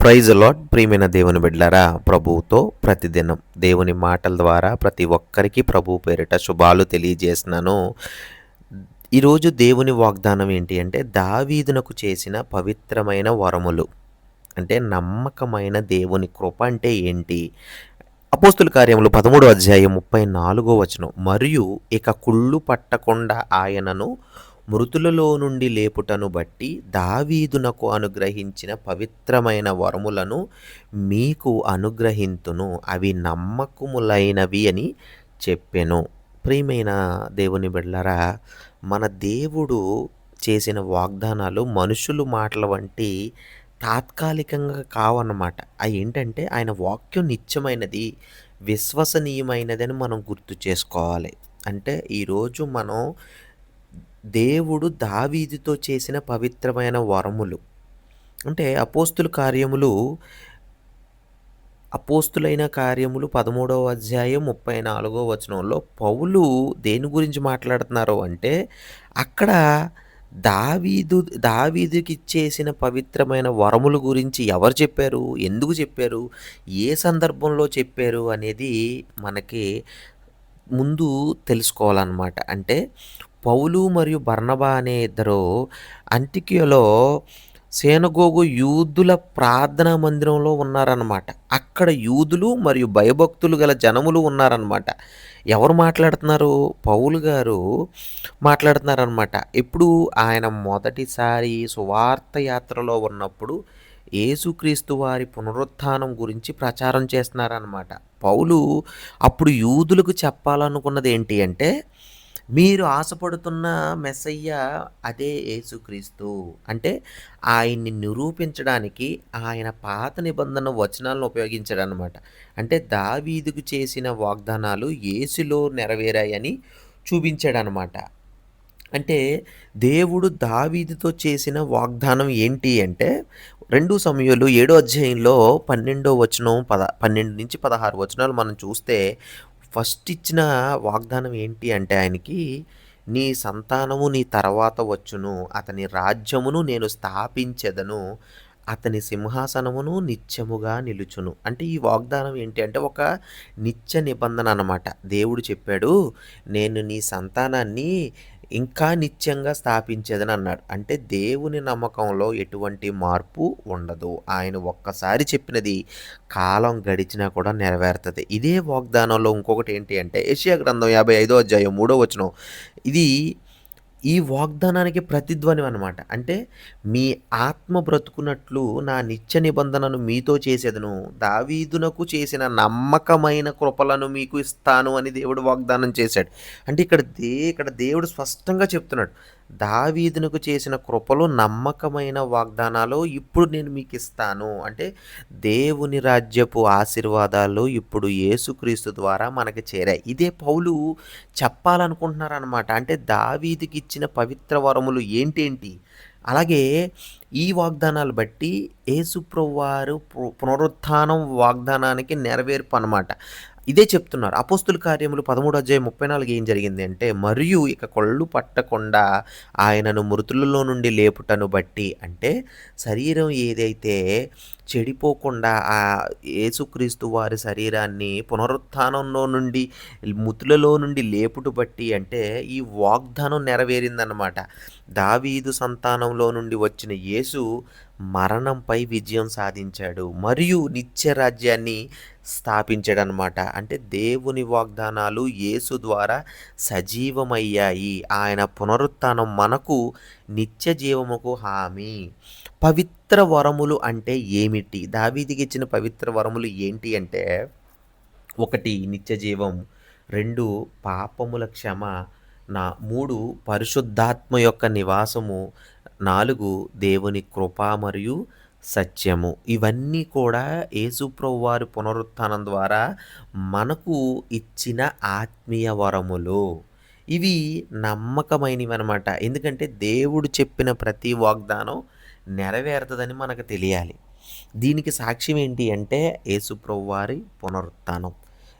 Praise lord ప్రియమైన దేవుని బిడ్డలారా ప్రభువుతో ప్రతిదినం దేవుని మాటల ద్వారా ప్రతి ఒక్కరికి ప్రభు పేరిట శుభాలు తెలియజేస్తున్నాను. ఈరోజు దేవుని వాగ్దానం ఏంటి అంటే దావీదునకు చేసిన పవిత్రమైన వరములు. అంటే నమ్మకమైన దేవుని కృప అంటే ఏంటి? అపోస్తుల కార్యములు పదమూడు అధ్యాయం ముప్పై నాలుగో వచనం. మరియు ఇక కుళ్ళు పట్టకుండా ఆయనను మృతులలో నుండి లేపుటను బట్టి దావీదునకు అనుగ్రహించిన పవిత్రమైన వరములను మీకు అనుగ్రహింతును. అవి నమ్మకములైనవి అని చెప్పెను. ప్రియమైన దేవుని బిడ్డలారా మన దేవుడు చేసిన వాగ్దానాలు మనుషులు మాటల వంటి తాత్కాలికంగా కావన్నమాట. అవి ఏంటంటే ఆయన వాక్యం నిత్యమైనది విశ్వసనీయమైనదని మనం గుర్తు చేసుకోవాలి. అంటే ఈరోజు మనం దేవుడు దావీదితో చేసిన పవిత్రమైన వరములు. అంటే అపోస్తుల కార్యములు అపోస్తులైన కార్యములు పదమూడవ అధ్యాయం ముప్పై నాలుగో వచనంలో పౌలు దేని గురించి మాట్లాడుతున్నారు అంటే అక్కడ దావీదు దావీదుకి ఇచ్చేసిన పవిత్రమైన వరముల గురించి ఎవరు చెప్పారు? ఎందుకు చెప్పారు? ఏ సందర్భంలో చెప్పారు? అనేది మనకి ముందు తెలుసుకోవాలన్నమాట. అంటే పౌలు మరియు బర్ణబా అనే ఇద్దరు అంటికియలో సేనగోగు యూదుల ప్రార్థనా మందిరంలో ఉన్నారన్నమాట. అక్కడ యూదులు మరియు భయభక్తులు గల జనములు ఉన్నారన్నమాట. ఎవరు మాట్లాడుతున్నారు? పౌలు గారు మాట్లాడుతున్నారనమాట ఇప్పుడు ఆయన మొదటిసారి సువార్త యాత్రలో ఉన్నప్పుడు యేసుక్రీస్తు వారి పునరుత్థానం గురించి ప్రచారం చేస్తున్నారనమాట పౌలు అప్పుడు యూదులకు చెప్పాలనుకున్నది ఏంటి అంటే మీరు ఆశపడుతున్న మెస్సయ్య అదే యేసుక్రీస్తు. అంటే ఆయన్ని నిరూపించడానికి ఆయన పాత నిబంధన వచనాలను ఉపయోగించాడు అనమాట అంటే దావీదుకు చేసిన వాగ్దానాలు యేసులో నెరవేరాయని చూపించాడనమాట అంటే దేవుడు దావీదుతో చేసిన వాగ్దానం ఏంటి అంటే రెండు సమయంలో ఏడో అధ్యాయంలో పన్నెండో వచనం పద పన్నెండు నుంచి పదహారు వచనాలు మనం చూస్తే ఫస్ట్ ఇచ్చిన వాగ్దానం ఏంటి అంటే ఆయనకి నీ సంతానము నీ తర్వాత వచ్చును అతని రాజ్యమును నేను స్థాపించెదను అతని సింహాసనమును నిత్యముగా నిలుచును. అంటే ఈ వాగ్దానం ఏంటి అంటే ఒక నిత్య నిబంధన అనమాట దేవుడు చెప్పాడు నేను నీ సంతానాన్ని ఇంకా నిత్యంగా స్థాపించేదని అన్నాడు అంటే దేవుని నమ్మకంలో ఎటువంటి మార్పు ఉండదు. ఆయన ఒక్కసారి చెప్పినది కాలం గడిచినా కూడా నెరవేరుతుంది. ఇదే వాగ్దానంలో ఇంకొకటి ఏంటి అంటే ఏషియా గ్రంథం యాభై ఐదో అధ్యాయం మూడో వచనం. ఇది ఈ వాగ్దానానికి ప్రతిధ్వని అనమాట అంటే మీ ఆత్మ బ్రతుకున్నట్లు నా నిత్య నిబంధనను మీతో చేసేదను. దావీదునకు చేసిన నమ్మకమైన కృపలను మీకు ఇస్తాను అని దేవుడు వాగ్దానం చేశాడు. అంటే ఇక్కడ దే ఇక్కడ దేవుడు స్పష్టంగా చెప్తున్నాడు. దావీదునకు చేసిన కృపలు నమ్మకమైన వాగ్దానాలు ఇప్పుడు నేను మీకు ఇస్తాను అంటే దేవుని రాజ్యపు ఆశీర్వాదాలు ఇప్పుడు యేసుక్రీస్తు ద్వారా మనకి చేరాయి. ఇదే పౌలు చెప్పాలనుకుంటున్నారనమాట అంటే దావీదికి ఇచ్చిన పవిత్ర వరములు ఏంటేంటి? అలాగే ఈ వాగ్దానాలు బట్టి యేసుప్రభు వారు పునరుత్థానం వాగ్దానానికి నెరవేర్పు అనమాట ఇదే చెప్తున్నారు. అపోస్తుల కార్యములు పదమూడు అధ్యాయం ముప్పై నాలుగు ఏం జరిగింది అంటే మరియు ఇక కొళ్ళు పట్టకుండా ఆయనను మృతులలో నుండి లేపుటను బట్టి అంటే శరీరం ఏదైతే చెడిపోకుండా ఆ యేసుక్రీస్తు వారి శరీరాన్ని పునరుత్థానంలో నుండి ముతులలో నుండి లేపుటు బట్టి అంటే ఈ వాగ్దానం నెరవేరిందన్నమాట. దావీదు సంతానంలో నుండి వచ్చిన యేసు మరణంపై విజయం సాధించాడు. మరియు నిత్య రాజ్యాన్ని స్థాపించాడనమాట అంటే దేవుని వాగ్దానాలు యేసు ద్వారా సజీవమయ్యాయి. ఆయన పునరుత్థానం మనకు నిత్య జీవముకు హామీ. పవిత్ర వరములు అంటే ఏమిటి? దావీదికి ఇచ్చిన పవిత్ర వరములు ఏంటి అంటే ఒకటి నిత్య జీవం రెండు పాపముల క్షమ నా మూడు పరిశుద్ధాత్మ యొక్క నివాసము నాలుగు దేవుని కృప మరియు సత్యము. ఇవన్నీ కూడా యేసుప్రభు వారి పునరుత్థానం ద్వారా మనకు ఇచ్చిన ఆత్మీయ వరములు. ఇవి నమ్మకమైనవి అనమాట ఎందుకంటే దేవుడు చెప్పిన ప్రతి వాగ్దానం నెరవేరుతుందని మనకు తెలియాలి. దీనికి సాక్ష్యం ఏంటి అంటే యేసుప్రవ్వారి పునరుత్థానం.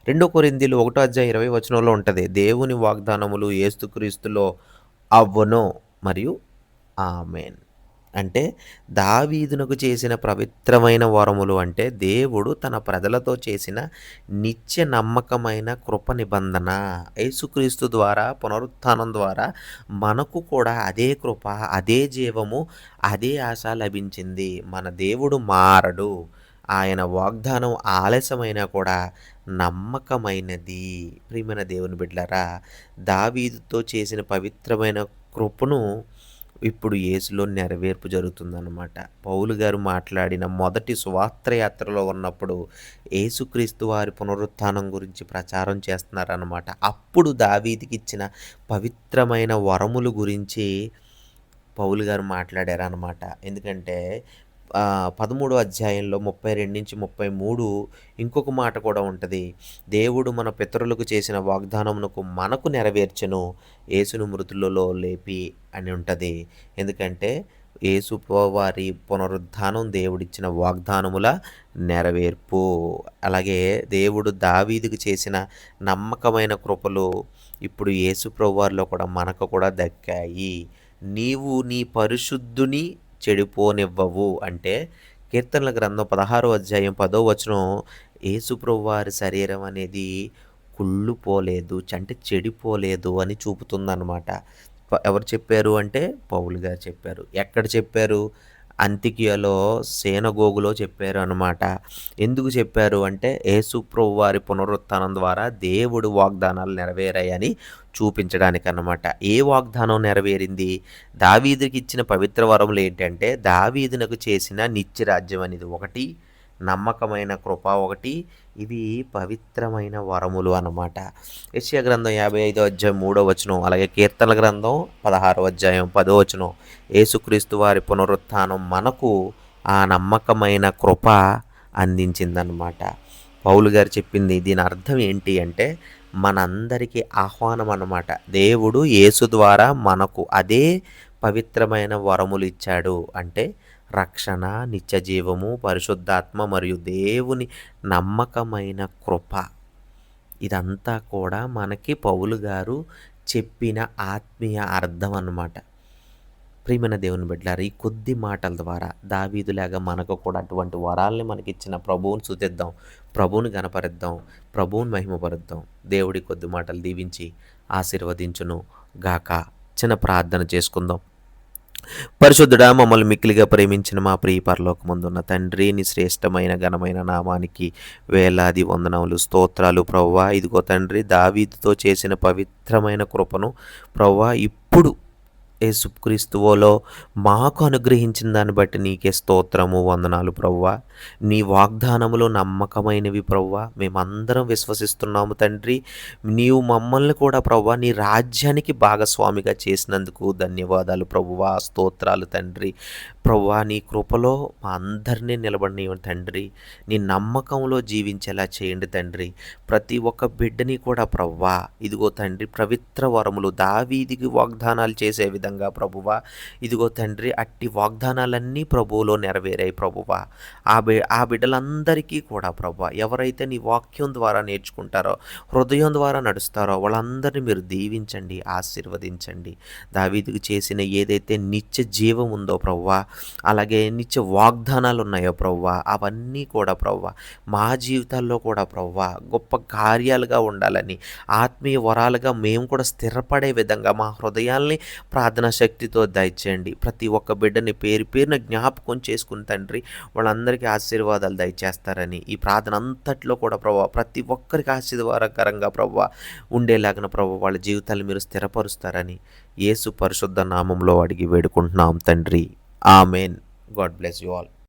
రెండో కొరిందీలు ఒకటో అధ్యాయ ఇరవై వచనంలో ఉంటుంది. దేవుని వాగ్దానములు ఏస్తుక్రీస్తులో అవ్వను మరియు ఆమెన్. అంటే దావీదునకు చేసిన పవిత్రమైన వరములు అంటే దేవుడు తన ప్రజలతో చేసిన నిత్య నమ్మకమైన కృప నిబంధన. యేసుక్రీస్తు ద్వారా పునరుత్థానం ద్వారా మనకు కూడా అదే కృప అదే జీవము అదే ఆశ లభించింది. మన దేవుడు మారడు. ఆయన వాగ్దానం ఆలస్యమైనా కూడా నమ్మకమైనది. ప్రియమైన దేవుని బిడ్డలారా దావీదుతో చేసిన పవిత్రమైన కృపను ఇప్పుడు యేసులో నెరవేర్పు జరుగుతుందన్నమాట. పౌలు గారు మాట్లాడిన మొదటి స్వాత్రయాత్రలో ఉన్నప్పుడు యేసుక్రీస్తు వారి పునరుత్థానం గురించి ప్రచారం చేస్తున్నారన్నమాట. అప్పుడు దావీదికి ఇచ్చిన పవిత్రమైన వరములు గురించి పౌలు గారు మాట్లాడారనమాట ఎందుకంటే పదమూడు అధ్యాయంలో ముప్పై రెండు నుంచి ముప్పై మూడు ఇంకొక మాట కూడా ఉంటుంది. దేవుడు మన పితరులకు చేసిన వాగ్దానమునకు మనకు నెరవేర్చను యేసును మృతులలో లేపి అని ఉంటుంది. ఎందుకంటే యేసు వారి పునరుద్ధానం దేవుడిచ్చిన వాగ్దానముల నెరవేర్పు. అలాగే దేవుడు దావీదుకు చేసిన నమ్మకమైన కృపలు ఇప్పుడు యేసు ప్రభువారిలో కూడా మనకు కూడా దక్కాయి. నీవు నీ పరిశుద్ధుని చెడిపోనివ్వవు. అంటే కీర్తనల గ్రంథం పదహారో అధ్యాయం పదో వచనం యేసుప్రభు వారి శరీరం అనేది కుళ్ళుపోలేదు అంటే చెడిపోలేదు అని చూపుతుందన్నమాట. ఎవరు చెప్పారు అంటే పౌలు గారు చెప్పారు. ఎక్కడ చెప్పారు? అంతికియలో సేనగోగులో చెప్పారు అనమాట ఎందుకు చెప్పారు అంటే యేసుప్రభు వారి పునరుత్థానం ద్వారా దేవుడు వాగ్దానాలు నెరవేరాయని చూపించడానికి అన్నమాట ఏ వాగ్దానం నెరవేరింది? దావీదుకి ఇచ్చిన పవిత్ర వరములు ఏంటంటే దావీదునకు చేసిన నిత్య రాజ్యం అనేది ఒకటి నమ్మకమైన కృప ఒకటి. ఇవి పవిత్రమైన వరములు అన్నమాట. యశ్యా గ్రంథం యాభై ఐదో అధ్యాయం మూడో వచనం అలాగే కీర్తన గ్రంథం పదహారో అధ్యాయం పదో వచనం. యేసుక్రీస్తు వారి పునరుత్థానం మనకు ఆ నమ్మకమైన కృప అందించిందనమాట పౌలు గారు చెప్పింది దీని అర్థం ఏంటి అంటే మనందరికీ ఆహ్వానం అన్నమాట. దేవుడు యేసు ద్వారా మనకు అదే పవిత్రమైన వరములు ఇచ్చాడు. అంటే రక్షణ నిత్యజీవము పరిశుద్ధాత్మ మరియు దేవుని నమ్మకమైన కృప. ఇదంతా కూడా మనకి పౌలు గారు చెప్పిన ఆత్మీయ అర్థం అన్నమాట. ప్రియమైన దేవుని బిడ్డారు ఈ కొద్ది మాటల ద్వారా దావీదులాగా మనకు కూడా అటువంటి వరాల్ని మనకిచ్చిన ప్రభువుని సుతిద్దాం ప్రభువుని గనపరిద్దాం ప్రభువుని మహిమపరుద్దాం. దేవుడి కొద్ది మాటలు దీవించి ఆశీర్వదించును గాక. చిన్న ప్రార్థన చేసుకుందాం. పరిశుద్ధుడా మమ్మల్ని మిక్కిలిగా ప్రేమించిన మా ప్రియ పరలోకముందున్న తండ్రి నీ శ్రేష్టమైన ఘనమైన నామానికి వేలాది వందనములు స్తోత్రాలు ప్రవ్వా. ఇదిగో తండ్రి దావీదుతో చేసిన పవిత్రమైన కృపను ప్రవ్వా. ఇప్పుడు యేసుక్రీస్తువులో మాకు అనుగ్రహించిన దాన్ని బట్టి నీకే స్తోత్రము వందనాలు ప్రవ్వా. నీ వాగ్దానములు నమ్మకమైనవి ప్రవ్వా. మేమందరం విశ్వసిస్తున్నాము తండ్రి. నీవు మమ్మల్ని కూడా ప్రవ్వా నీ రాజ్యానికి భాగస్వామిగా చేసినందుకు ధన్యవాదాలు ప్రభువా స్తోత్రాలు తండ్రి. ప్రవ్వా నీ కృపలో మా అందరినీ నిలబడి తండ్రి. నీ నమ్మకంలో జీవించేలా చేయండి తండ్రి. ప్రతి ఒక్క బిడ్డని కూడా ప్రవ్వా. ఇదిగో తండ్రి పవిత్ర వరములు దావీదికి వాగ్దానాలు చేసే విధంగా ప్రభువా ఇదిగో తండ్రి అట్టి వాగ్దానాలన్నీ ప్రభువులో నెరవేరాయి ప్రభువా. ఆ బి ఆ బిడ్డలందరికీ కూడా ప్రభు ఎవరైతే నీ వాక్యం ద్వారా నేర్చుకుంటారో హృదయం ద్వారా నడుస్తారో వాళ్ళందరినీ మీరు దీవించండి ఆశీర్వదించండి. దావీదికి చేసిన ఏదైతే నిత్య జీవం ఉందో ప్రవ్వా అలాగే నిత్య వాగ్దానాలు ఉన్నాయో ప్రవ్వా అవన్నీ కూడా ప్రవ్వా మా జీవితాల్లో కూడా ప్రవ్వా గొప్ప కార్యాలుగా ఉండాలని ఆత్మీయ వరాలుగా మేము కూడా స్థిరపడే విధంగా మా హృదయాల్ని ప్రార్థన శక్తితో దయచేయండి. ప్రతి ఒక్క బిడ్డని పేరు పేరున జ్ఞాపకం చేసుకుని తండ్రి వాళ్ళందరికీ ఆశీర్వాదాలు దయచేస్తారని. ఈ ప్రార్థన అంతట్లో కూడా ప్రభావ ప్రతి ఒక్కరికి ఆశీర్వాదకరంగా ప్రభావ ఉండేలాగిన ప్రభావ వాళ్ళ జీవితాలు మీరు స్థిరపరుస్తారని యేసు పరిశుద్ధ నామంలో అడిగి వేడుకుంటున్నాం తండ్రి. Amen. God bless you all.